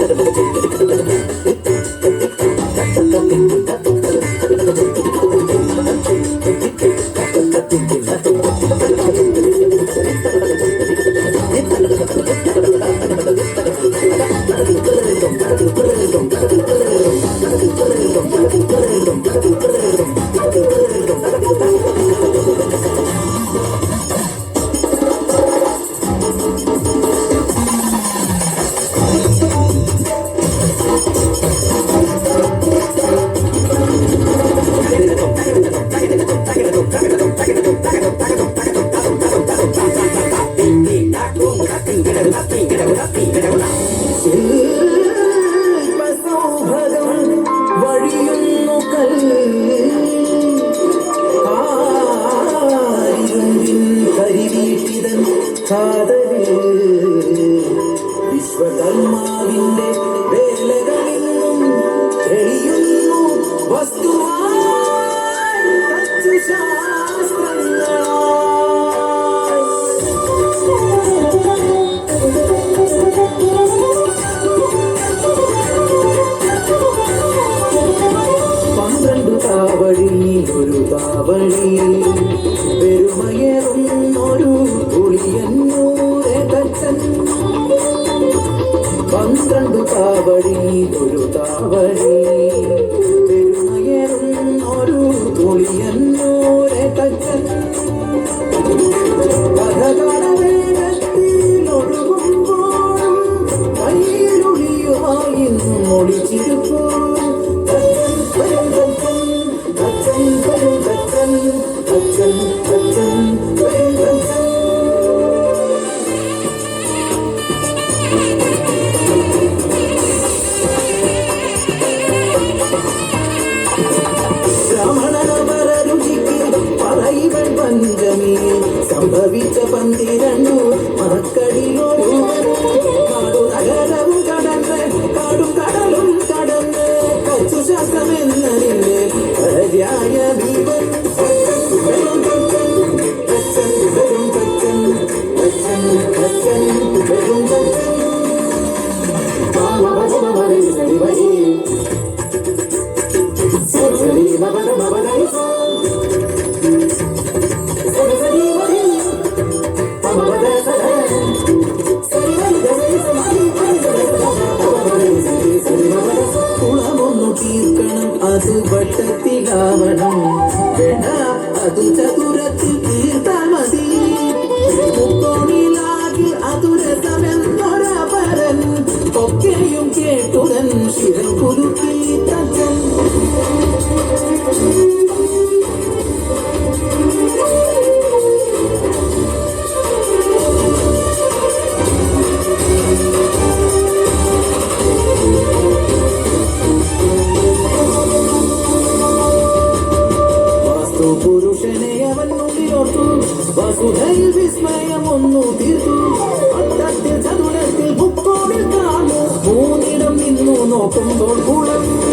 えっ? പന്ത്രണ്ട് താവടി ഒരു താവടി. പെരുമയറുന്നൊരു തുളിയന്നൂരെ തച്ചൻ ഒളിച്ചിരുപ്പോ one thing. പുരുഷനെ അവൻ നോക്കിയോർത്തു വസുധൈ വിസ്മയമൊന്നു തീർത്തു Tôn.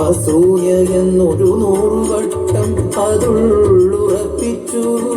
അസൂയ എന്നൊരു നൂറുവട്ടം അതുള്ളുറപ്പിച്ചു.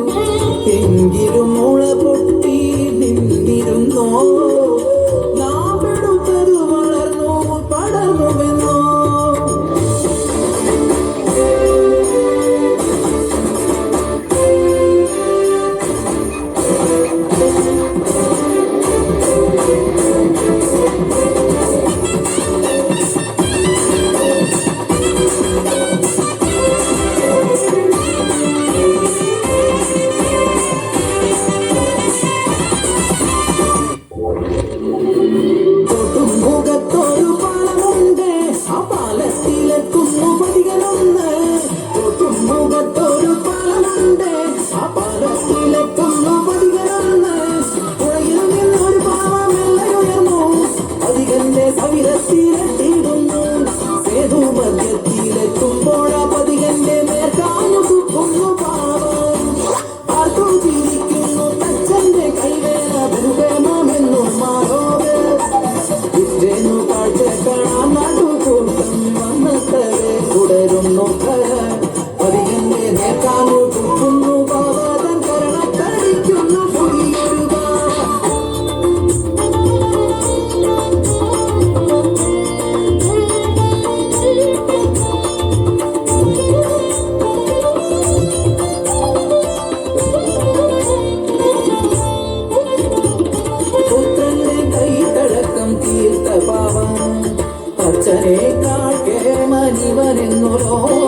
കേമനിവനെന്നു ലോകം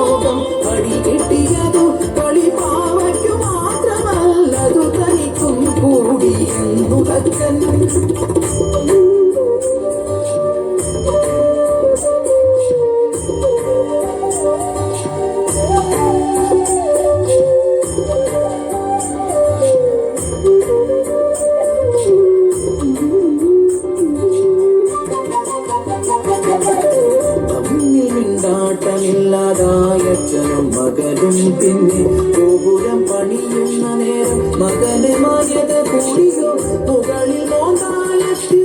ഗോപുരം പണിയുന്ന നേരം മകന് മാന്യത കൂടിയോ മുകളിൽ നോന്തായത്തിനായിട്ടാടി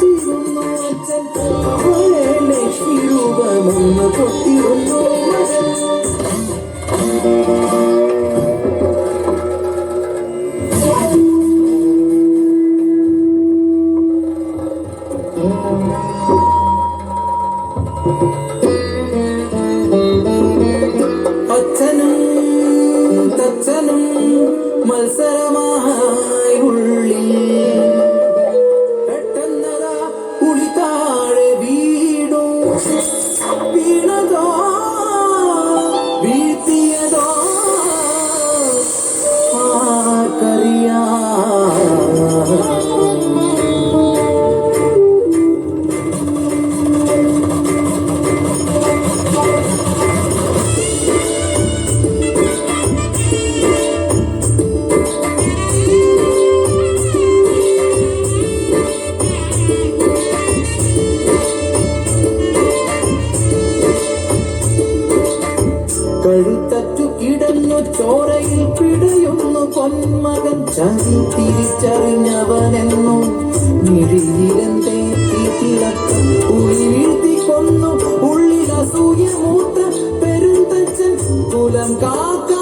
ചെയ്യുന്നു അച്ഛൻ ലക്ഷ്മി രൂപമൊന്ന് പൊട്ടിരുന്നു കിടന്നു ചോരയിൽ പിടയുന്നു പൊന്മകൻ. ചതി തിരിച്ചറിഞ്ഞവനെന്നു മിഴിയിലെന്തേ തിളക്കം കൊന്നു ഉള്ളിൽ മൂത്ത പെരുന്തച്ചൻ കുലം കാക്കാനുള്ള